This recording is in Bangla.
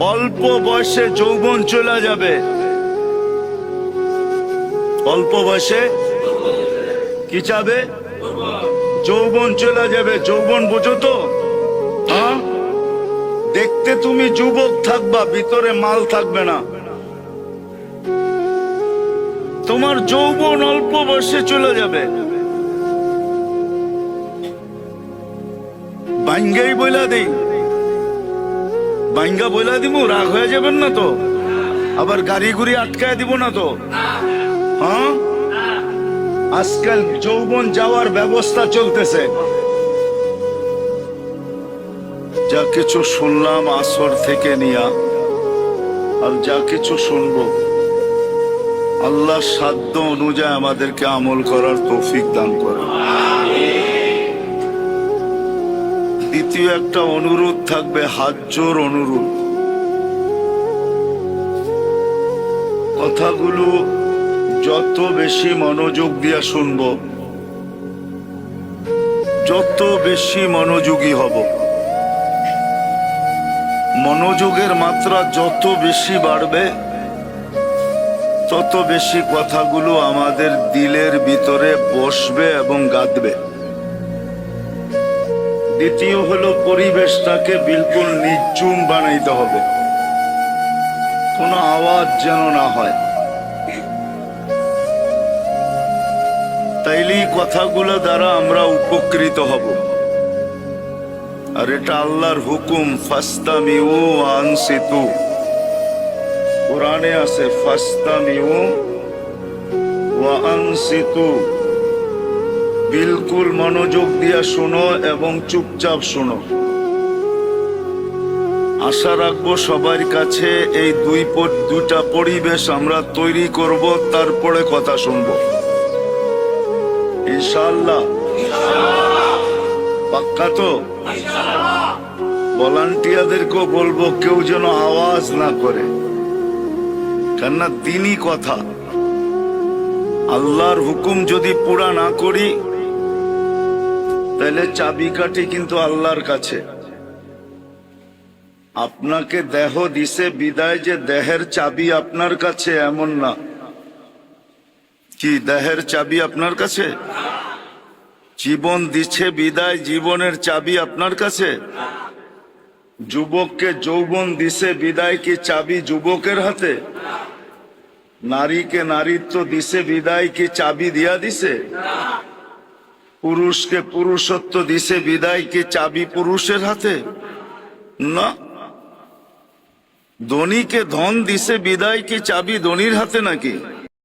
অল্প বয়সে যৌবন চলে যাবে। অল্প বয়সে কি চাবে? যৌবন চলে যাবে। যৌবন বুঝো তো। হ্যাঁ? দেখতে তুমি যুবক থাকবা, ভিতরে মাল থাকবে না। তোমার যৌবন অল্প বয়সে চলে যাবে। বাঙ্গাই বইলা দেই। বাঙ্গা বইলা দিব রাগ হয়ে যাবেন না তো। আবার গাড়ি গুড়ি আটকায় দিব না তো। হ্যাঁ? আজকাল যৌবন যাওয়ার ব্যবস্থা চলতেছে। যা কিছু শুনলাম আসর থেকে নিয়া, আর যা কিছু শুনব আল্লাহ সাধ্য অনুযায়ী আমাদেরকে আমল করার তৌফিক দান করে দ্বিতীয় একটা অনুরোধ থাকবে, হাত জোর অনুরোধ। কথাগুলো যত বেশি মনোযোগ দিয়া শুনব, যত বেশি মনোযোগী হব। মনোযোগের মাত্রা যত বেশি বাড়বে, তত বেশি কথাগুলো আমাদের দিলের ভিতরে বসবে এবং গাঁদবে। দ্বিতীয় হলো পরিবেশটাকে বিলকুল নির্জুম বানাইতে হবে। কোনো আওয়াজ যেন না হয়। তাইলেই কথাগুলো দ্বারা আমরা উপকৃত হব। আর এটা আল্লাহর হুকুম, ফাস্তামিউ আনসিতু। কোরআনে আছে, ফাস্তামিউ ওয়া আনসিতু। বিলকুল মনোযোগ দিয়া শোনো এবং চুপচাপ শোনো। আশা রাখব সবার কাছে এই দুই দুটা পরিবেশ আমরা তৈরি করব, তারপরে কথা শুনব। ইনশাআল্লাহ। পাক্কা তো? ভলান্টিয়ারদেরকেও বলব, কেউ যেন আওয়াজ না করে। কেননা তিনি কথা। আল্লাহর হুকুম যদি পুরা না করি তাহলে চাবিকাঠি কিন্তু আল্লাহর কাছে। আপনাকে দেহ দিছে বিদায় যে দেহের চাবি আপনার কাছে এমন না। কি, দেহের চাবি আপনার কাছে? জীবন দিচ্ছে বিদায় জীবনের চাবি আপনার কাছে? যুবককে যৌবন দিছে বিদায় কি চাবি যুবকের হাতে? নারীকে নারীত্ব দিছে বিদায় কি চাবি দিয়া দিছে? পুরুষকে পুরুষত্ব দিছে, বিদায় কি চাবি পুরুষের হাতে? না। ধনীকে ধন দিছে, বিদায় কি চাবি ধনির হাতে নাকি?